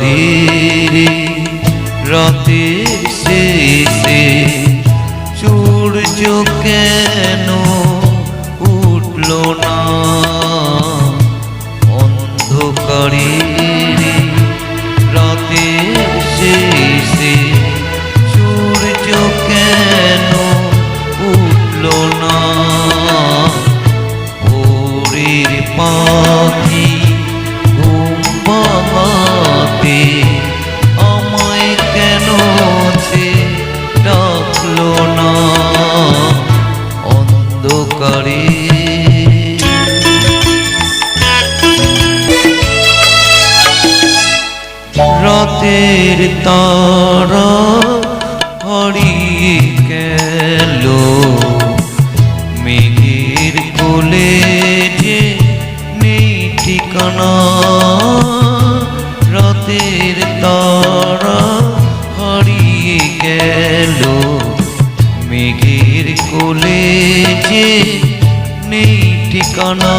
শরীরে রে রতে শেষে সূর্য কেন অন্ধকারে রাতের তারা ঠিকানা?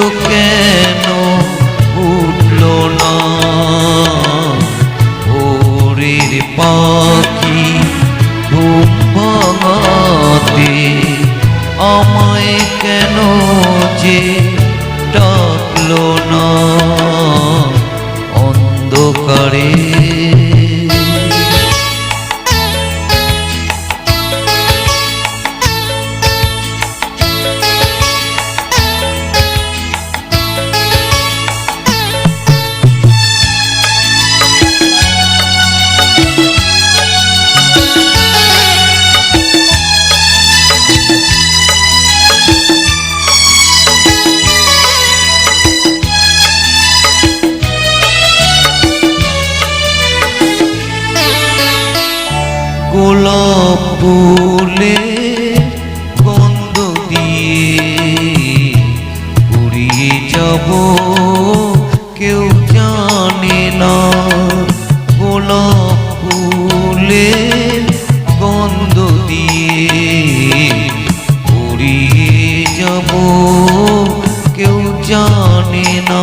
কেন? উঠল না। ভোরের পাখি ঘুম আমায় কেন যে ফুলে গন্ধ দিয়ে উড়িয়ে যাব। কেউ জানে না গোলাপ ফুলে গন্ধ দিয়ে উড়িয়ে যাব। কেউ জানে না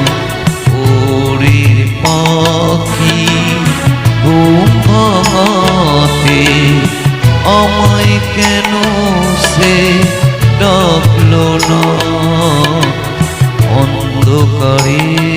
সখী গোপতে আমায় কেন সে ডাকল না? অন্ধকারে